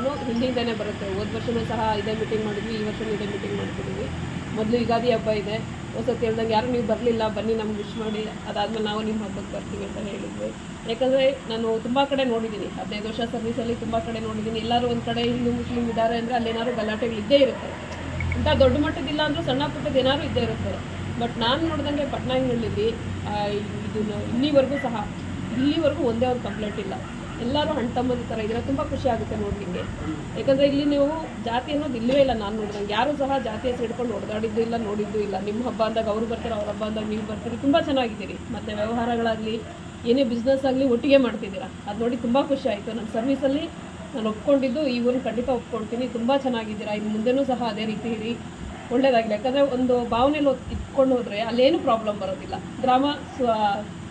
ಎಲ್ಲನೂ ಹಿಂದಿಂದನೇ ಬರುತ್ತೆ. ಹೋದ ವರ್ಷವೂ ಸಹ ಇದೇ ಮೀಟಿಂಗ್ ಮಾಡಿದ್ವಿ, ಈ ವರ್ಷವೂ ಇದೇ ಮೀಟಿಂಗ್ ಮಾಡ್ತಿದ್ದೀವಿ ಮೊದಲು ಯುಗಾದಿ ಹಬ್ಬ ಇದೆ. ಹೊಸತಿ ಹೇಳ್ದಂಗೆ ಯಾರು ನೀವು ಬರಲಿಲ್ಲ, ಬನ್ನಿ ನಮ್ಗೆ ವಿಶ್ ಮಾಡಿ, ಅದಾದ್ಮೇಲೆ ನಾವು ನಿಮ್ಮ ಹಬ್ಬಕ್ಕೆ ಬರ್ತೀವಿ ಅಂತ ಹೇಳಿದ್ವಿ. ಯಾಕಂದರೆ ನಾನು ತುಂಬ ಕಡೆ ನೋಡಿದ್ದೀನಿ ಹದಿನೈದು ವರ್ಷ ಸರ್ವಿಸಲ್ಲಿ ತುಂಬ ಕಡೆ ನೋಡಿದ್ದೀನಿ ಎಲ್ಲರೂ ಒಂದು ಕಡೆ ಹಿಂದೂ, ಮುಸ್ಲಿಂ ಇದ್ದಾರೆ ಅಂದರೆ ಅಲ್ಲೇನಾದ್ರು ಗಲಾಟೆಗಳು ಇದ್ದೇ ಇರುತ್ತೆ. ಇಂಥ ದೊಡ್ಡ ಮಟ್ಟದಿಲ್ಲ ಅಂದರೂ ಸಣ್ಣ ಪುಟ್ಟದ್ದು ಏನಾದ್ರು ಇದ್ದೇ ಇರುತ್ತೆ. ಬಟ್ ನಾನು ನೋಡ್ದಂಗೆ ಪಟ್ನಾಂಗಳ್ಳಿಲಿ ಇದು ಇಲ್ಲಿವರೆಗೂ ಸಹ, ಇಲ್ಲಿವರೆಗೂ ಒಂದೇ ಒಂದು ಕಂಪ್ಲೇಂಟ್ ಇಲ್ಲ. ಎಲ್ಲರೂ ತಮ್ಮದ ಥರ ಇದ್ರೆ, ತುಂಬ ಖುಷಿ ಆಗುತ್ತೆ ನೋಡಲಿಕ್ಕೆ. ಯಾಕಂದರೆ ಇಲ್ಲಿ ನೀವು ಜಾತಿ ಅನ್ನೋದು ಇಲ್ಲವೇ ಇಲ್ಲ ನಾನು ನೋಡಿದಂಗೆ ಯಾರೂ ಸಹ ಜಾತಿ ಹೆಸರು ಹಿಡ್ಕೊಂಡು ಓಡಾಡಿದ್ದು ಇಲ್ಲ, ನೋಡಿದ್ದು ಇಲ್ಲ. ನಿಮ್ಮ ಹಬ್ಬ ಅಂದಾಗ ಅವ್ರು ಬರ್ತಾರೆ, ಅವ್ರ ಹಬ್ಬ ಅಂದಾಗ ನೀವು ಬರ್ತೀರಿ. ತುಂಬ ಚೆನ್ನಾಗಿದ್ದೀರಿ. ಮತ್ತು ವ್ಯವಹಾರಗಳಾಗಲಿ, ಏನೇ ಬಿಸ್ನೆಸ್ ಆಗಲಿ ಒಟ್ಟಿಗೆ ಮಾಡ್ತಿದ್ದೀರ. ಅದು ನೋಡಿ ತುಂಬ ಖುಷಿ ಆಯಿತು. ನನ್ನ ಸರ್ವಿಸಲ್ಲಿ ನಾನು ಒಪ್ಕೊಂಡಿದ್ದು, ಈ ಊರನ್ನ ಖಂಡಿತ ಒಪ್ಕೊಳ್ತೀನಿ. ತುಂಬ ಚೆನ್ನಾಗಿದ್ದೀರಾ. ಇನ್ನು ಮುಂದೆನೂ ಸಹ ಅದೇ ರೀತಿ ಇರಿ. ಒಳ್ಳೇದಾಗಲಿ. ಯಾಕಂದರೆ ಒಂದು ಭಾವನೆಯಲ್ಲಿ ಇಟ್ಕೊಂಡು ಹೋದರೆ ಅಲ್ಲೇನು ಪ್ರಾಬ್ಲಮ್ ಬರೋದಿಲ್ಲ. ಗ್ರಾಮ ಸ್ವ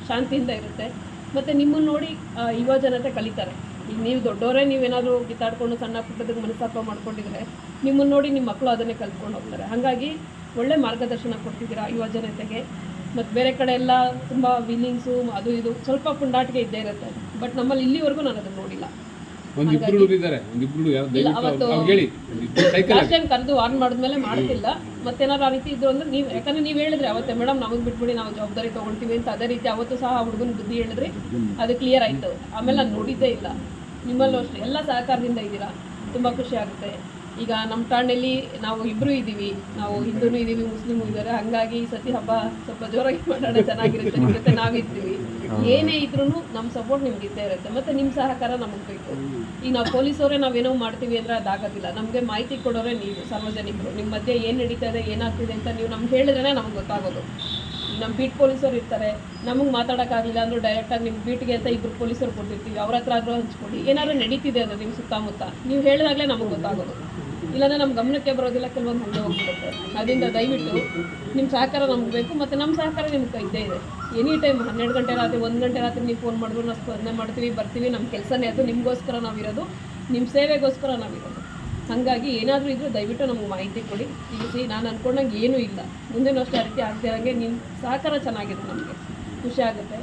ಶಾಂತಿಯಿಂದ ಇರುತ್ತೆ. ಮತ್ತು ನಿಮ್ಮನ್ನು ನೋಡಿ ಯುವ ಜನತೆ ಕಲಿತಾರೆ. ಈಗ ನೀವು ದೊಡ್ಡವರೇ ನೀವೇನಾದರೂ ಕಿತ್ತಾಡ್ಕೊಂಡು ಸಣ್ಣ ಪುಟ್ಟದಕ್ಕೆ ಮನಸ್ತಾಪ ಮಾಡ್ಕೊಂಡಿದ್ರೆ ನಿಮ್ಮನ್ನು ನೋಡಿ ನಿಮ್ಮ ಮಕ್ಕಳು ಅದನ್ನೇ ಕಲ್ತ್ಕೊಂಡು ಹೋಗ್ತಾರೆ. ಹಾಗಾಗಿ ಒಳ್ಳೆ ಮಾರ್ಗದರ್ಶನ ಕೊಡ್ತಿದ್ದೀರಾ ಯುವ ಜನತೆಗೆ? ಮತ್ತು ಬೇರೆ ಕಡೆ ಎಲ್ಲ ತುಂಬ ವಿಲ್ಲಿಂಗ್ಸು ಅದು ಇದು ಸ್ವಲ್ಪ ಪುಂಡಾಟಿಕೆ ಇದ್ದೇ ಇರುತ್ತೆ. ಬಟ್ ನಮ್ಮಲ್ಲಿ ಇಲ್ಲಿವರೆಗೂ ನಾನು ಅದನ್ನು ನೋಡಿಲ್ಲ. ಕರೆದು ವಾರ್ನ್ ಮಾಡಿದ್ಮೇಲೆ ಮಾಡ್ತಿಲ್ಲ. ಮತ್ತೇನಾದ್ರು ಆ ರೀತಿ ಇದ್ರು ಅಂದ್ರೆ ನೀವು ಯಾಕಂದ್ರೆ ನೀವು ಹೇಳಿದ್ರೆ, ಅವತ್ತೆ ಮೇಡಮ್ ನಮಗ್ ಬಿಟ್ಬಿಡಿ, ನಾವು ಜವಾಬ್ದಾರಿ ತೊಗೊಳ್ತೀವಿ ಅಂತ ಅದೇ ರೀತಿ ಅವತ್ತು ಸಹ ಹುಡುಗನ ಬುದ್ಧಿ ಹೇಳಿದ್ರಿ. ಅದು ಕ್ಲಿಯರ್ ಆಯ್ತು. ಆಮೇಲೆ ನಾನು ನೋಡಿದ್ದೇ ಇಲ್ಲ. ನಿಮ್ಮಲ್ಲೂ ಅಷ್ಟೇ. ಎಲ್ಲ ಸಹಕಾರದಿಂದ ಇದ್ದೀರಾ? ತುಂಬಾ ಖುಷಿ ಆಗುತ್ತೆ. ಈಗ ನಮ್ಮ ಠಾಣೆಯಲ್ಲಿ ನಾವು ಇಬ್ಬರು ಇದ್ದೀವಿ. ನಾವು ಹಿಂದೂನು ಇದ್ದೀವಿ, ಮುಸ್ಲಿಮು ಇದ್ದಾರೆ. ಹಾಗಾಗಿ ಈ ಸತಿ ಹಬ್ಬ ಸ್ವಲ್ಪ ಜೋರಾಗಿ ಮಾಡೋಣ, ಚೆನ್ನಾಗಿರುತ್ತೆ. ನಿಮ್ಮ ಜೊತೆ ನಾವಿರ್ತೀವಿ ಏನೇ ಇದ್ರೂ ನಮ್ಮ ಸಪೋರ್ಟ್ ನಿಮ್ಗೆ ಇದ್ದೇ ಇರುತ್ತೆ. ಮತ್ತೆ ನಿಮ್ಮ ಸಹಕಾರ ನಮಗೆ ಬೇಕು. ಈಗ ನಾವು ಪೊಲೀಸವರೇ ನಾವೇನೋ ಮಾಡ್ತೀವಿ ಅಂದರೆ ಅದಾಗೋದಿಲ್ಲ ನಮಗೆ ಮಾಹಿತಿ ಕೊಡೋರೆ ನೀವು, ಸಾರ್ವಜನಿಕರು. ನಿಮ್ಮ ಮಧ್ಯೆ ಏನು ನಡೀತಾ ಇದೆ ಏನಾಗ್ತಿದೆ ಅಂತ ನೀವು ನಮ್ಗೆ ಹೇಳಿದ್ರೆ ನಮ್ಗೆ ಗೊತ್ತಾಗೋದು. ನಮ್ಮ ಬೀಟ್ ಪೊಲೀಸರು ಇರ್ತಾರೆ. ನಮಗೆ ಮಾತಾಡೋಕ್ಕಾಗಲಿಲ್ಲ ಅಂದರೂ ಡೈರೆಕ್ಟಾಗಿ ನಿಮ್ಮ ಬೀಟ್ಗೆ ಅಂತ ಇಬ್ಬರು ಪೊಲೀಸರು ಕೊಟ್ಟಿರ್ತೀವಿ. ಅವ್ರ ಹತ್ರ ಆದರೂ ಹಂಚ್ಕೊಡಿ ಏನಾದರೂ ನಡೀತಿದೆ ಅಂದರೆ ನಿಮ್ಮ ಸುತ್ತಮುತ್ತ. ನೀವು ಹೇಳಿದಾಗಲೇ ನಮಗೆ ಗೊತ್ತಾಗೋದು. ಇಲ್ಲಾಂದ್ರೆ ನಮ್ಮ ಗಮನಕ್ಕೆ ಬರೋದಿಲ್ಲ, ಕೆಲವೊಂದು ಹಂಗೆ ಹೋಗ್ಬಿಡುತ್ತೆ. ಅದರಿಂದ ದಯವಿಟ್ಟು ನಿಮ್ಮ ಸಹಕಾರ ನಮ್ಗೆ ಬೇಕು, ಮತ್ತು ನಮ್ಮ ಸಹಕಾರ ನಿಮ್ಗೆ ಇದ್ದೇ ಇದೆ. ಎನಿ ಟೈಮ್ ಹನ್ನೆರಡು ಗಂಟೆ ರಾತ್ರಿ, ಒಂದು ಗಂಟೆ ರಾತ್ರಿ ನೀವು ಫೋನ್ ಮಾಡಿದ್ರು, ನಾವು ಸ್ಪಂದನೆ ಮಾಡ್ತೀವಿ, ಬರ್ತೀವಿ ನಮ್ಮ ಕೆಲಸನೇ ಅದು, ನಿಮಗೋಸ್ಕರ ನಾವಿರೋದು ನಿಮ್ಮ ಸೇವೆಗೋಸ್ಕರ ನಾವಿರೋದು ಹಾಗಾಗಿ ಏನಾದರೂ ಇದ್ದರೂ ದಯವಿಟ್ಟು ನಮ್ಗೆ ಮಾಹಿತಿ ಕೊಡಿ. ತಿಳಿಸಿ ನಾನು ಅಂದ್ಕೊಂಡಂಗೆ ಏನೂ ಇಲ್ಲ. ಮುಂದಿನ ವರ್ಷ ಆ ರೀತಿ ಆಗದೆ ಇರೋಂಗೆ ನಿಮ್ಮ ಸಹಕಾರ ಚೆನ್ನಾಗಿದೆ ನಮಗೆ. ಖುಷಿ ಆಗುತ್ತೆ.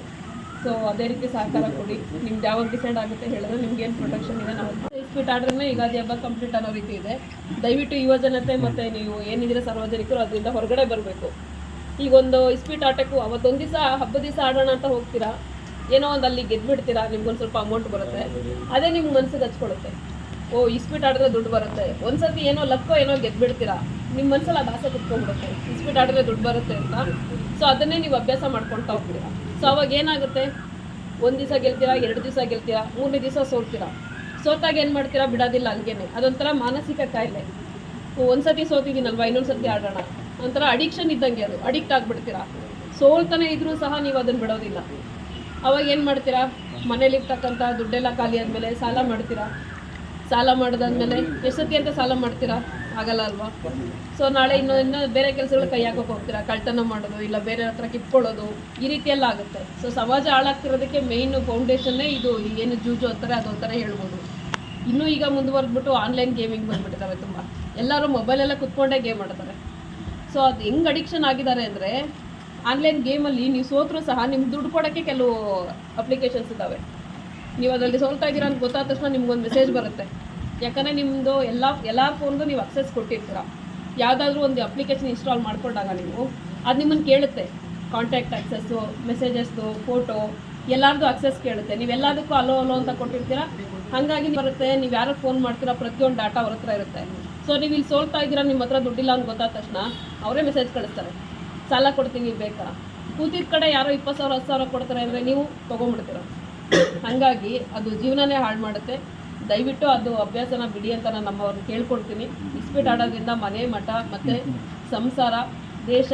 ಸೊ ಅದೇ ರೀತಿ ಸಹಕಾರ ಕೊಡಿ. ನಿಮ್ದು ಯಾವಾಗ ಡಿಸೈಡ್ ಆಗುತ್ತೆ ಹೇಳಿದ್ರೆ ನಿಮ್ಗೆ ಏನು ಪ್ರೊಟೆಕ್ಷನ್ ಇದೆ ನಾವು ಇಸ್ಬಿಟ್ ಆರ್ಡ್ರನ್ನೇ ಯುಗಾದಿ ಹಬ್ಬ ಕಂಪ್ಲೀಟ್ ಅನ್ನೋ ರೀತಿ ಇದೆ. ದಯವಿಟ್ಟು ಯುವ ಜನತೆ ಮತ್ತು ನೀವು ಏನಿದ್ರೆ ಸಾರ್ವಜನಿಕರು ಅದರಿಂದ ಹೊರಗಡೆ ಬರಬೇಕು. ಈಗ ಒಂದು ಇಸ್ಪೀಟ್ ಆಟಕ್ಕೂ ಅವತ್ತೊಂದು ದಿವಸ, ಹಬ್ಬದ ದಿವಸ ಆಡೋಣ ಅಂತ ಹೋಗ್ತೀರಾ? ಏನೋ ಒಂದು ಅಲ್ಲಿ ಗೆದ್ಬಿಡ್ತೀರಾ? ನಿಮ್ಗೊಂದು ಸ್ವಲ್ಪ ಅಮೌಂಟ್ ಬರುತ್ತೆ. ಅದೇ ನಿಮ್ಗೆ ಮನ್ಸಿಗೆ ಹಚ್ಕೊಳುತ್ತೆ. ಓ ಇಸ್ಪೀಟ್ ಆಡಿದ್ರೆ ದುಡ್ಡು ಬರುತ್ತೆ. ಒಂದ್ಸತಿ ಏನೋ ಲಕ್ಕೋ ಏನೋ ಗೆದ್ಬಿಡ್ತೀರಾ? ನಿಮ್ಮ ಮನ್ಸಲ್ಲಿ ಅದು ಆಸೆ ಕುತ್ಕೊಂಡ್ಬಿಡುತ್ತೆ. ಇಸ್ಪೀಟ್ ಆಡಿದ್ರೆ ದುಡ್ಡು ಬರುತ್ತೆ ಅಂತ. ಸೊ ಅದನ್ನೇ ನೀವು ಅಭ್ಯಾಸ ಮಾಡ್ಕೊಳ್ತಾ ಹೋಗ್ತೀರಾ. ಸೊ ಅವಾಗ ಏನಾಗುತ್ತೆ? ಒಂದು ದಿವಸ ಗೆಲ್ತೀರಾ, ಎರಡು ದಿವಸ ಗೆಲ್ತೀರಾ, ಮೂರನೇ ದಿವಸ ಸೋಲ್ತೀರಾ? ಸೋತಾಗ ಏನು ಮಾಡ್ತೀರಾ? ಬಿಡೋದಿಲ್ಲ, ಹಂಗೇನೆ. ಅದೊಂಥರ ಮಾನಸಿಕ ಕಾಯಿಲೆ. ಒಂದ್ಸತಿ ಸೋತಿದ್ದೀನಲ್ವ ಇನ್ನೊಂದು ಸತಿ ಆಡೋಣ? ಒಂಥರ ಅಡಿಕ್ಷನ್ ಇದ್ದಂಗೆ ಅದು. ಅಡಿಕ್ಟ್ ಆಗಿಬಿಡ್ತೀರಾ? ಸೋಲ್ತಾನೆ ಇದ್ರೂ ಸಹ ನೀವು ಅದನ್ನು ಬಿಡೋದಿಲ್ಲ. ಅವಾಗ ಏನು ಮಾಡ್ತೀರಾ? ಮನೇಲಿರ್ತಕ್ಕಂಥ ದುಡ್ಡೆಲ್ಲ ಖಾಲಿ ಆದಮೇಲೆ ಸಾಲ ಮಾಡ್ತೀರಾ? ಸಾಲ ಮಾಡಿದಾದ್ಮೇಲೆ ಎಷ್ಟು ಸತಿ ಅಂತ ಸಾಲ ಮಾಡ್ತೀರಾ? ಆಗಲ್ಲ ಅಲ್ವಾ? ಸೊ ನಾಳೆ ಇನ್ನು ಇನ್ನು ಬೇರೆ ಕೆಲಸಗಳು ಕೈ ಹಾಕೋಕೆ ಹೋಗ್ತೀರಾ? ಕಳ್ತನ ಮಾಡೋದು, ಇಲ್ಲ ಬೇರೆ ಹತ್ರ ಕಿತ್ಕೊಳ್ಳೋದು, ಈ ರೀತಿಯೆಲ್ಲ ಆಗುತ್ತೆ. ಸೊ ಸಮಾಜ ಹಾಳಾಗ್ತಿರೋದಕ್ಕೆ ಮೇಯ್ನ್ ಫೌಂಡೇಶನ್ನೇ ಇದು. ಏನು ಜೂಜು ಅಂತಾರೆ, ಅದು ಒಂಥರ ಹೇಳ್ಬೋದು. ಇನ್ನೂ ಈಗ ಮುಂದುವರೆದ್ಬಿಟ್ಟು ಆನ್ಲೈನ್ ಗೇಮಿಂಗ್ ಬಂದ್ಬಿಟ್ಟಿದ್ದಾರೆ ತುಂಬ. ಎಲ್ಲರೂ ಮೊಬೈಲೆಲ್ಲ ಕುತ್ಕೊಂಡೇ ಗೇಮ್ ಆಡ್ತಾರೆ. ಸೊ ಅದು ಹೆಂಗೆ ಅಡಿಕ್ಷನ್ ಆಗಿದ್ದಾರೆ ಅಂದರೆ ಆನ್ಲೈನ್ ಗೇಮಲ್ಲಿ ನೀವು ಸೋತ್ರೂ ಸಹ ನಿಮ್ಗೆ ದುಡ್ಡು ಕೊಡೋಕ್ಕೆ ಕೆಲವು ಅಪ್ಲಿಕೇಶನ್ಸ್ ಇದ್ದಾವೆ ನೀವು ಅದರಲ್ಲಿ ಸೋಲ್ತಾ ಇದ್ದೀರಾ ಅಂತ ಗೊತ್ತಾದ ತಕ್ಷಣ ನಿಮ್ಗೊಂದು ಮೆಸೇಜ್ ಬರುತ್ತೆ. ಯಾಕಂದರೆ ನಿಮ್ಮದು ಎಲ್ಲ ಎಲ್ಲ ಫೋನ್ಗೂ ನೀವು ಅಕ್ಸೆಸ್ ಕೊಟ್ಟಿರ್ತೀರ. ಯಾವುದಾದ್ರೂ ಒಂದು ಅಪ್ಲಿಕೇಶನ್ ಇನ್ಸ್ಟಾಲ್ ಮಾಡ್ಕೊಂಡಾಗ ನೀವು, ಅದು ನಿಮ್ಮನ್ನು ಕೇಳುತ್ತೆ. ಕಾಂಟ್ಯಾಕ್ಟ್ ಆಕ್ಸೆಸ್ಸು ಮೆಸೇಜಸ್ದು ಫೋಟೋ ಎಲ್ಲಾರ್ದು ಅಕ್ಸೆಸ್ ಕೇಳುತ್ತೆ. ನೀವೆಲ್ಲದಕ್ಕೂ ಅಲೋ ಅಲೋ ಅಂತ ಕೊಟ್ಟಿರ್ತೀರ. ಹಾಗಾಗಿ ಬರುತ್ತೆ, ನೀವು ಯಾರು ಫೋನ್ ಮಾಡ್ತೀರಾ, ಪ್ರತಿಯೊಂದು ಡಾಟಾ ಅವ್ರ ಹತ್ರ ಇರುತ್ತೆ. ಸೊ ನೀವು ಇಲ್ಲಿ ಸೋಲ್ತಾ ಇದ್ದೀರಾ ನಿಮ್ಮ ಹತ್ರ ದುಡ್ಡಿಲ್ಲ ಅಂತ ಗೊತ್ತಾದ ತಕ್ಷಣ ಅವರೇ ಮೆಸೇಜ್ ಕಳಿಸ್ತಾರೆ. ಸಾಲ ಕೊಡ್ತೀನಿ ಬೇಕಾ? ಕೂತಿದ ಕಡೆ ಯಾರೋ ಇಪ್ಪತ್ತು ಸಾವಿರ, ಹತ್ತು ಸಾವಿರ ಕೊಡ್ತಾರೆ ಅಂದರೆ ನೀವು ತೊಗೊಂಬಿಡ್ತೀರ. ಹಾಗಾಗಿ ಅದು ಜೀವನನೇ ಹಾಳು ಮಾಡುತ್ತೆ. ದಯವಿಟ್ಟು ಅದು ಅಭ್ಯಾಸನ ಬಿಡಿ ಅಂತ ನಾನು ನಮ್ಮವ್ರನ್ನ ಕೇಳ್ಕೊಳ್ತೀನಿ. ಇಸ್ಪೀಟ್ ಆಡೋದ್ರಿಂದ ಮನೆ ಮಠ ಮತ್ತು ಸಂಸಾರ ದೇಶ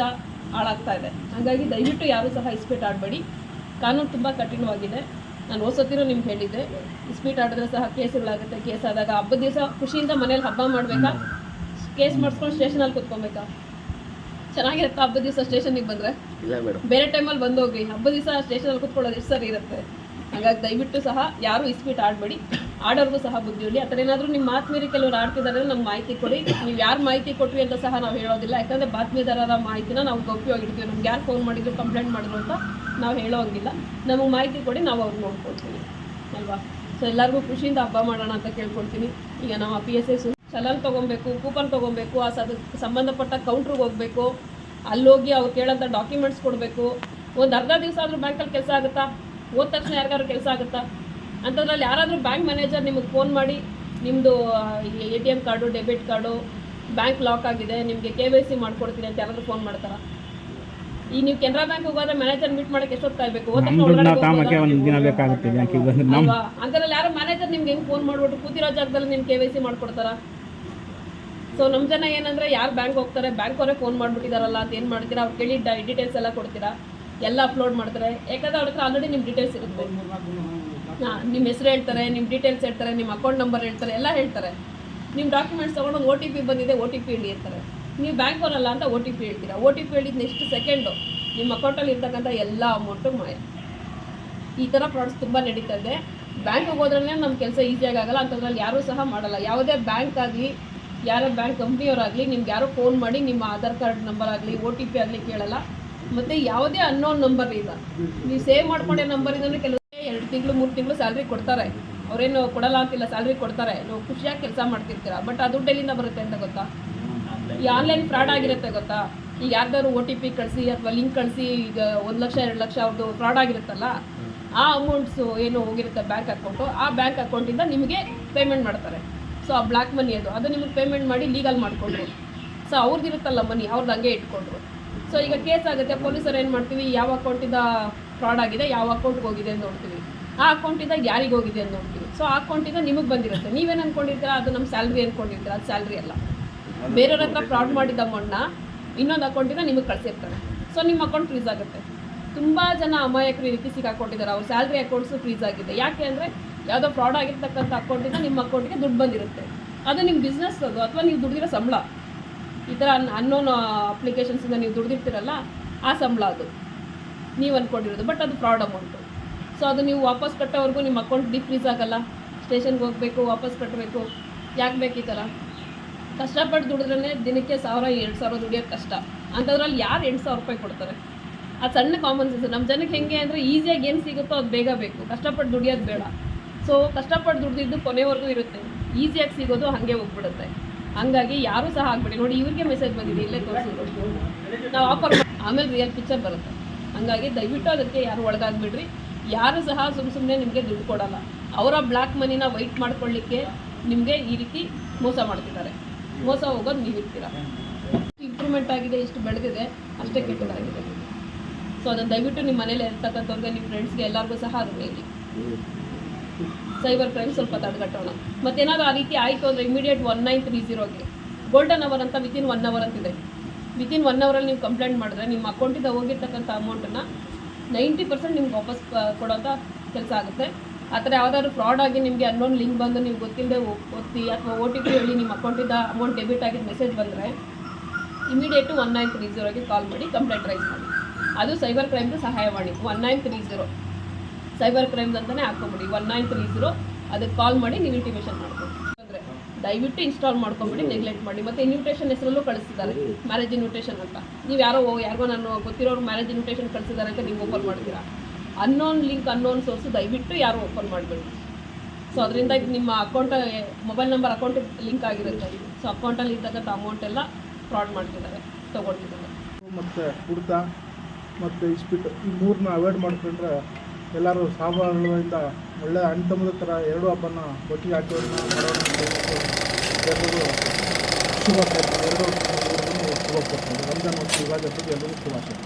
ಹಾಳಾಗ್ತಾ ಇದೆ. ಹಾಗಾಗಿ ದಯವಿಟ್ಟು ಯಾರೂ ಸಹ ಇಸ್ಪೀಟ್ ಆಡಬೇಡಿ. ಕಾನೂನು ತುಂಬ ಕಠಿಣವಾಗಿದೆ. ನಾನು ಹೋಸತ್ತಿರೋ ನಿಮ್ಗೆ ಹೇಳಿದ್ದೆ. ಇಸ್ಪೀಟ್ ಆಡಿದ್ರೆ ಸಹ ಕೇಸುಗಳಾಗುತ್ತೆ. ಕೇಸ್ ಆದಾಗ ಹಬ್ಬದ ದಿವಸ ಖುಷಿಯಿಂದ ಮನೇಲಿ ಹಬ್ಬ ಮಾಡಬೇಕಾ? ಕೇಸ್ ಮಾಡಿಸ್ಕೊಂಡು ಸ್ಟೇಷನಲ್ಲಿ ಕುತ್ಕೊಬೇಕಾ? ಚೆನ್ನಾಗಿರುತ್ತೆ ಹಬ್ಬದ ದಿವಸ ಸ್ಟೇಷನಿಗೆ ಬಂದರೆ? ಬೇರೆ ಟೈಮಲ್ಲಿ ಬಂದೋಗಿ ಹಬ್ಬದ ದಿವಸ ಸ್ಟೇಷನಲ್ಲಿ ಕುತ್ಕೊಳ್ಳೋದು ಎಷ್ಟು ಸರಿ ಇರುತ್ತೆ? ಹಾಗಾಗಿ ದಯವಿಟ್ಟು ಸಹ ಯಾರು ಇಸ್ಪೀಟ್ ಆಡಬೇಡಿ. ಆಡೋರ್ಗೂ ಸಹ ಬುದ್ಧಿ ಹೇಳಿ ಆ ಏನಾದರೂ ನಿಮ್ಮ ಮಾತು ಮೀರಿ ಕೆಲವರು ಆಡ್ತಿದ್ದಾರೆ ನಮ್ಗೆ ಮಾಹಿತಿ ಕೊಡಿ. ನೀವು ಯಾರು ಮಾಹಿತಿ ಕೊಟ್ವಿ ಅಂತ ಸಹ ನಾವು ಹೇಳೋದಿಲ್ಲ. ಯಾಕಂದರೆ ಬಾತ್ಮೀದಾರರ ಮಾಹಿತಿನ ನಾವು ಗೌಪ್ಯವಾಗಿರ್ತೀವಿ ನಮ್ಗೆ ಯಾರು ಫೋನ್ ಮಾಡಿದ್ರು ಕಂಪ್ಲೇಂಟ್ ಮಾಡಿದ್ರು ಅಂತ ನಾವು ಹೇಳೋಂಗಿಲ್ಲ ನಮಗೆ ಮಾಹಿತಿ ಕೊಡಿ, ನಾವು ಅವ್ರು ನೋಡ್ಕೊಳ್ತೀವಿ. ಅಲ್ವಾ? ಸೊ ಎಲ್ಲರಿಗೂ ಖುಷಿಯಿಂದ ಹಬ್ಬ ಮಾಡೋಣ ಅಂತ ಕೇಳ್ಕೊಳ್ತೀನಿ. ಈಗ ನಾವು ಪಿ ಎಸ್ ಎಸ್ ಚಲನ್ ತೊಗೊಬೇಕು ಕೂಪನ್ ತೊಗೊಬೇಕು, ಆ ಸದ ಸಂಬಂಧಪಟ್ಟ ಕೌಂಟ್ರಿಗೆ ಹೋಗಬೇಕು. ಅಲ್ಲೋಗಿ ಅವ್ರು ಕೇಳೋಂಥ ಡಾಕ್ಯುಮೆಂಟ್ಸ್ ಕೊಡಬೇಕು. ಒಂದು ಅರ್ಧ ದಿವಸ ಆದರೂ ಬ್ಯಾಂಕಲ್ಲಿ ಕೆಲಸ ಆಗುತ್ತಾ? ಹೋದ ತಕ್ಷಣ ಯಾರಿಗಾದ್ರು ಕೆಲಸ ಆಗುತ್ತಾ? ಅಂಥದ್ರಲ್ಲಿ ಯಾರಾದರೂ ಬ್ಯಾಂಕ್ ಮ್ಯಾನೇಜರ್ ನಿಮಗೆ ಫೋನ್ ಮಾಡಿ ನಿಮ್ಮದು A T M card debit card bank lock ಆಗಿದೆ ನಿಮಗೆ ಕೆ ವೈ ಸಿ ಮಾಡ್ಕೊಡ್ತೀನಿ ಅಂತ ಯಾರಾದರೂ ಫೋನ್ ಮಾಡ್ತಾರಾ? ಈ ನೀವು ಕೆನರಾ ಬ್ಯಾಂಕ್ ಹೋಗೋದ್ರೆ ಮ್ಯಾನೇಜರ್ ಮೀಟ್ ಮಾಡಕ್ಕೆ ಎಷ್ಟೊತ್ತು ಕಾಯ್ಬೇಕು ಅದ್ರಲ್ಲಿ ಯಾರೋ ಮ್ಯಾನೇಜರ್ ನಿಮ್ಗೆ ಹೆಂಗ್ ಫೋನ್ ಮಾಡ್ಬಿಟ್ಟು ಕೂತಿರೋ ಜಾಗದಲ್ಲಿ ನಿಮ್ಗೆ ಕೆ ವೈ ಸಿ ಮಾಡ್ಕೊಡ್ತಾರ? ಸೊ ನಮ್ಮ ಜನ ಏನಂದ್ರೆ ಯಾರು ಬ್ಯಾಂಕ್ ಹೋಗ್ತಾರೆ ಬ್ಯಾಂಕ್ ಅವರೇ ಫೋನ್ ಮಾಡ್ಬಿಟ್ಟಿದಾರಲ್ಲ ಅಂತ ಏನು ಮಾಡ್ತೀರಾ? ಅವ್ರು ಕೇಳಿ ಡೀಟೇಲ್ಸ್ ಎಲ್ಲ ಕೊಡ್ತೀರಾ? ಎಲ್ಲ ಅಪ್ಲೋಡ್ ಮಾಡ್ತಾರೆ. ಯಾಕಂದ್ರೆ ಅವ್ರ ಹತ್ರ ಆಲ್ರೆಡಿ ನಿಮ್ಮ ಡೀಟೇಲ್ಸ್ ಇರುತ್ತೆ. ಹಾಂ ನಿಮ್ಮ ಹೆಸರು ಹೇಳ್ತಾರೆ ನಿಮ್ಮ ಡೀಟೇಲ್ಸ್ ಹೇಳ್ತಾರೆ ನಿಮ್ಮ ಅಕೌಂಟ್ ನಂಬರ್ ಹೇಳ್ತಾರೆ, ಎಲ್ಲ ಹೇಳ್ತಾರೆ. ನಿಮ್ಮ ಡಾಕ್ಯುಮೆಂಟ್ಸ್ ತೊಗೊಂಡು ಓ ಟಿ ಪಿ ಬಂದಿದೆ ಓ ಟಿ ಪಿ ಹೇಳಿ ಅಂತಾರೆ ನೀವು ಬ್ಯಾಂಕ್ ಬರಲ್ಲ ಅಂತ ಓ ಟಿ ಪಿ ಹೇಳ್ತೀರಾ? ಓ ಟಿ ಪಿ ಹೇಳಿದ ನೆಕ್ಸ್ಟ್ ಸೆಕೆಂಡು ನಿಮ್ಮ ಅಕೌಂಟಲ್ಲಿ ಇರ್ತಕ್ಕಂಥ ಎಲ್ಲ ಅಮೌಂಟು ಮಾಯ. ಈ ಥರ ಫ್ರಾಡ್ಸ್ ತುಂಬ ನಡೀತಾ ಇದೆ. ಬ್ಯಾಂಕಿಗೆ ಹೋದ್ರೇ ನಮ್ಮ ಕೆಲಸ ಈಸಿಯಾಗಿ ಆಗಲ್ಲ, ಅಂತಂದ್ರಲ್ಲಿ ಯಾರೂ ಸಹ ಮಾಡಲ್ಲ. ಯಾವುದೇ ಬ್ಯಾಂಕ್ ಆಗಲಿ, ಯಾರೋ ಬ್ಯಾಂಕ್ ಕಂಪ್ನಿಯವರಾಗಲಿ ನಿಮ್ಗೆ ಯಾರೋ ಫೋನ್ ಮಾಡಿ ನಿಮ್ಮ ಆಧಾರ್ ಕಾರ್ಡ್ ನಂಬರ್ ಆಗಲಿ ಒ ಟಿ ಪಿ ಆಗಲಿ ಕೇಳಲ್ಲ. ಮತ್ತು ಯಾವುದೇ ಅನ್ನೋನ್ ನಂಬರ್ ಇಲ್ಲ. ನೀವು ಸೇವ್ ಮಾಡ್ಕೊಂಡೆ ಇದನ್ನು ಕೆಲವು ಎರಡು ತಿಂಗಳು, ಮೂರು ತಿಂಗಳು ಸ್ಯಾಲ್ರಿ ಕೊಡ್ತಾರೆ. ಅವರೇನು ಕೊಡಲ್ಲ ಅಂತಿಲ್ಲ ಸ್ಯಾಲ್ರಿ ಕೊಡ್ತಾರೆ. ನೀವು ಖುಷಿಯಾಗಿ ಕೆಲಸ ಮಾಡ್ತಿರ್ತೀರ. ಬಟ್ ಆ ದುಡ್ಡು ಬರುತ್ತೆ ಅಂತ ಗೊತ್ತಾ? ಈ ಆನ್ಲೈನ್ ಫ್ರಾಡ್ ಆಗಿರುತ್ತೆ ಗೊತ್ತಾ? ಈಗ ಯಾರ್ದಾದ್ರು ಒ ಟಿ ಪಿ ಕಳಿಸಿ ಅಥವಾ ಲಿಂಕ್ ಕಳಿಸಿ ಈಗ ಒಂದು ಲಕ್ಷ, ಎರಡು ಲಕ್ಷ ಅವ್ರದ್ದು ಫ್ರಾಡ್ ಆಗಿರುತ್ತಲ್ಲ, ಆ ಅಮೌಂಟ್ಸು ಏನು ಹೋಗಿರುತ್ತೆ ಬ್ಯಾಂಕ್ ಅಕೌಂಟು ಆ ಬ್ಯಾಂಕ್ ಅಕೌಂಟಿಂದ ನಿಮಗೆ ಪೇಮೆಂಟ್ ಮಾಡ್ತಾರೆ. ಸೊ ಆ ಬ್ಲ್ಯಾಕ್ ಮನಿ ಅದು. ಅದು ನಿಮಗೆ ಪೇಮೆಂಟ್ ಮಾಡಿ ಲೀಗಲ್ ಮಾಡಿಕೊಂಡ್ರು. ಸೊ ಅವ್ರದ್ದಿರುತ್ತಲ್ಲ ಮನಿ ಅವ್ರದ್ದು ಹಂಗೆ ಇಟ್ಕೊಂಡ್ರು. ಸೊ ಈಗ ಕೇಸ್ ಆಗುತ್ತೆ, ಪೊಲೀಸರು ಏನು ಮಾಡ್ತೀವಿ? ಯಾವ ಅಕೌಂಟಿಂದ ಫ್ರಾಡ್ ಆಗಿದೆ, ಯಾವ ಅಕೌಂಟ್ಗೆ ಹೋಗಿದೆ ಅಂತ ನೋಡ್ತೀವಿ. ಆ ಅಕೌಂಟಿಂದ ಯಾರಿಗೆ ಹೋಗಿದೆ ಅಂತ ನೋಡ್ತೀವಿ. ಸೊ ಆ ಅಕೌಂಟಿಂದ ನಿಮಗೆ ಬಂದಿರುತ್ತೆ. ನೀವೇನು ಅಂದ್ಕೊಂಡಿರ್ತೀರಾ ಅದು ನಮ್ಮ ಸ್ಯಾಲ್ರಿ ಅಂದ್ಕೊಂಡಿರ್ತೀರಾ ಅದು ಸ್ಯಾಲ್ರಿ ಅಲ್ಲ. ಬೇರೆಯವ್ರ ಹತ್ರ ಫ್ರಾಡ್ ಮಾಡಿದ ಅಮೌಂಟ್ನ ಇನ್ನೊಂದು ಅಕೌಂಟಿಂದ ನಿಮಗೆ ಕಳಿಸಿರ್ತಾರೆ. ಸೊ ನಿಮ್ಮ ಅಕೌಂಟ್ ಫ್ರೀಸ್ ಆಗುತ್ತೆ. ತುಂಬ ಜನ ಅಮಾಯಕರು ಈ ರೀತಿ ಸಿಕ್ಕಾಕೊಂಡಿದ್ದಾರೆ. ಅವ್ರ ಸ್ಯಾಲ್ರಿ ಅಕೌಂಟ್ಸು ಫ್ರೀಸ್ ಆಗಿದೆ. ಯಾಕೆ ಅಂದರೆ, ಯಾವುದೋ ಫ್ರಾಡ್ ಆಗಿರ್ತಕ್ಕಂಥ ಅಕೌಂಟಿಂದ ನಿಮ್ಮ ಅಕೌಂಟಿಗೆ ದುಡ್ಡು ಬಂದಿರುತ್ತೆ. ಅದು ನಿಮ್ಮ ಬಿಸ್ನೆಸ್ ಅದು, ಅಥವಾ ನೀವು ದುಡ್ಡಿರೋ ಸಂಬಳ. ಈ ಥರ ಅನ್ನೋನ್ ಅಪ್ಲಿಕೇಶನ್ಸಿಂದ ನೀವು ದುಡ್ದಿರ್ತೀರಲ್ಲ, ಆ ಸಂಬಳ ಅದು. ನೀವು ಅಂದ್ಕೊಂಡಿರೋದು ಬಟ್ ಅದು ಫ್ರಾಡ್ ಅಮೌಂಟು ಸೊ ಅದು ನೀವು ವಾಪಸ್ ಕಟ್ಟೋವರೆಗೂ ನಿಮ್ಮ ಅಕೌಂಟ್ ಡಿಫ್ರೀಸ್ ಆಗೋಲ್ಲ. ಸ್ಟೇಷನ್ಗೆ ಹೋಗಬೇಕು, ವಾಪಸ್ ಕಟ್ಟಬೇಕು ಯಾಕೆ ಬೇಕು ಈ ಥರ? ಕಷ್ಟಪಟ್ಟು ದುಡಿದ್ರೇ ದಿನಕ್ಕೆ ಸಾವಿರ, ಎರಡು ಸಾವಿರ ದುಡಿಯೋದು ಕಷ್ಟ. ಅಂಥದ್ರಲ್ಲಿ ಯಾರು ಎಂಟು ಸಾವಿರ ರೂಪಾಯಿ ಕೊಡ್ತಾರೆ? ಅದು ಸಣ್ಣ ಕಾಮನ್ ಸೆನ್ಸ್ ನಮ್ಮ ಜನಕ್ಕೆ ಹೆಂಗೆ ಅಂದರೆ ಈಸಿಯಾಗಿ ಏನು ಸಿಗುತ್ತೋ ಅದು ಬೇಗ ಬೇಕು. ಕಷ್ಟಪಟ್ಟು ದುಡಿಯೋದು ಬೇಡ. ಸೊ ಕಷ್ಟಪಟ್ಟು ದುಡ್ದಿದ್ದು ಕೊನೆವರೆಗೂ ಇರುತ್ತೆ. ಈಸಿಯಾಗಿ ಸಿಗೋದು ಹಾಗೆ ಹೋಗ್ಬಿಡುತ್ತೆ. ಹಂಗಾಗಿ ಯಾರು ಸಹ ಆಗ್ಬೇಡಿ. ನೋಡಿ, ಇವ್ರಿಗೆ ಮೆಸೇಜ್ ಬಂದಿದೆ, ಇಲ್ಲೇ ತೋರಿಸಿದ್ರು. ನಾವು ಆಫರ್ ಆಮೇಲೆ ರಿಯಲ್ ಪಿಕ್ಚರ್ ಬರುತ್ತೆ. ಹಂಗಾಗಿ ದಯವಿಟ್ಟು ಅದಕ್ಕೆ ಯಾರು ಒಳಗಾಗ್ಬಿಡ್ರಿ. ಯಾರು ಸಹ ಸುಮ್ ಸುಮ್ಮನೆ ನಿಮಗೆ ದುಡ್ಡು ಕೊಡಲ್ಲ. ಅವರ ಬ್ಲ್ಯಾಕ್ ಮನಿನ ವೈಟ್ ಮಾಡ್ಕೊಳ್ಳಿಕ್ಕೆ ನಿಮಗೆ ಈ ರೀತಿ ಮೋಸ ಮಾಡ್ತಿದ್ದಾರೆ. ಮೋಸ ಹೋಗೋದು ನೀವಿರ್ತೀರ ಇಂಪ್ರೂವ್ಮೆಂಟ್ ಆಗಿದೆ ಎಷ್ಟು ಬೆಳೆದಿದೆ, ಅಷ್ಟೇ ಕೆಟ್ಟದಾಗಿದೆ. ಸೊ ಅದನ್ನು ದಯವಿಟ್ಟು ನಿಮ್ಮ ಮನೇಲಿ ಇರ್ತಕ್ಕಂಥವ್ರಿಗೆ ನಿಮ್ಮ ಫ್ರೆಂಡ್ಸ್ಗೆ ಎಲ್ಲರಿಗೂ ಸಹ ಅದನ್ನ ಹೇಳಿ. ಸೈಬರ್ ಕ್ರೈಮ್ ಸ್ವಲ್ಪ ತಡೆಗಟ್ಟೋಣ. ಮತ್ತೇನಾದ್ರು ಆ ರೀತಿ ಆಯಿತು ಅಂದರೆ ಇಮಿಡಿಯೇಟ್ ಒನ್ ನೈನ್ ತ್ರೀ ಜೀರೋಗೆ ಗೋಲ್ಡನ್ ಅವರ್ ಅಂತ ವಿತಿನ್ ಒನ್ ಅವರ್ ಅಂತಿದೆ. ವಿತಿನ್ ಒನ್ ಅವರಲ್ಲಿ ನೀವು ಕಂಪ್ಲೇಂಟ್ ಮಾಡಿದ್ರೆ ನಿಮ್ಮ ಅಕೌಂಟಿಂದ ಹೋಗಿರ್ತಕ್ಕಂಥ ಅಮೌಂಟನ್ನು ನೈಂಟಿ ಪರ್ಸೆಂಟ್ ನಿಮ್ಗೆ ವಾಪಸ್ ಕೊಡೋಂಥ ಕೆಲಸ ಆಗುತ್ತೆ. ಆ ಥರ ಯಾವುದಾದ್ರು ಫ್ರಾಡ್ ಆಗಿ ನಿಮಗೆ ಅನ್ನೋನ್ ಲಿಂಕ್ ಬಂದು ನೀವು ಗೊತ್ತಿಲ್ಲದೆ ಒತ್ತಿ ಅಥವಾ ಒ ಟಿ ಪಿ ಹೇಳಿ ನಿಮ್ಮ ಅಕೌಂಟಿಂದ ಅಮೌಂಟ್ ಡೆಬಿಟ್ ಆಗಿದ್ದು ಮೆಸೇಜ್ ಬಂದರೆ ಇಮಿಡಿಯೇಟು ಒನ್ ನೈನ್ ತ್ರೀ ಜೀರೋಗೆ ಕಾಲ್ ಮಾಡಿ ಕಂಪ್ಲೇಂಟ್ ರೈಸ್ ಮಾಡಿ. ಅದು ಸೈಬರ್ ಕ್ರೈಮ್ದು ಮಾಡಿ one nine three zero cyber crimes ಅಂತಲೇ ಹಾಕೊಂಬಿಡಿ. ಒನ್ ನೈನ್ ತ್ರೀ ಜೀರೋ ಅದಕ್ಕೆ ಕಾಲ್ ಮಾಡಿ ನೀವು ಮಾಡ್ಕೊಂಡು ಅಂದರೆ ದಯವಿಟ್ಟು ಇನ್ಸ್ಟಾಲ್ ಮಾಡ್ಕೊಂಬಿಡಿ ನೆಗ್ಲೆಕ್ಟ್ ಮಾಡಿ. ಮತ್ತು ಇನ್ವಿಟೇಷನ್ ಹೆಸರಲ್ಲೂ ಕಳಿಸ್ತಿದ್ದಾರೆ. ಮ್ಯಾರೇಜ್ ಇನ್ವಿಟೇಷನ್ ಅಂತ. ನೀವು ಯಾರೋ ಯಾರಿಗೋ ನಾನು ಗೊತ್ತಿರೋರು ಮ್ಯಾರೇಜ್ ಇನ್ವಿಟೇಷನ್ ಕಳಿಸಿದ್ದಾರೆ ಅಂತ ನೀವು ಓಪನ್ ಮಾಡ್ತೀರಾ? ಅನ್ನೋನ್ ಲಿಂಕ್ ಅನ್ನೋನ್ ಸೋರ್ಸು ದಯವಿಟ್ಟು ಯಾರು ಓಪನ್ ಮಾಡಬೇಡಿ. ಸೊ ಅದರಿಂದ ನಿಮ್ಮ account mobile number account link ಆಗಿರುತ್ತೆ. ಸೊ ಅಕೌಂಟಲ್ಲಿ ಇದ್ದಾಗ ಅಮೌಂಟ್ ಎಲ್ಲ ಫ್ರಾಡ್ ಮಾಡ್ತಿದ್ದಾರೆ ತೊಗೊಳ್ತಿದ್ದಾರೆ ಮತ್ತು ಕುಡ್ತಾ, ಮತ್ತು ಇಸ್ಪಿಟ್ ಈ ಮೂರನ್ನ ಅವಾಯ್ಡ್ ಮಾಡ್ಕೊಂಡ್ರೆ ಎಲ್ಲರೂ ಸಾಮಾನ್ಯದಿಂದ ಒಳ್ಳೆಯ ಅಣ್ಣ ತಮ್ಮದ ಥರ ಎರಡು ಹಬ್ಬನ ಒಟ್ಟಿಗೆ ಆಚರಣೆ ಎಲ್ಲರಿಗೂ ಶುಭ ಎರಡು ಶುಭ ಕೊಡ್ತಾರೆ ರಂಜಾನ್ ಮತ್ತು ಯುಗಾದಿ ಹಬ್ಬದ ಎಲ್ಲರಿಗೂ ಶುಭಾಶಯ.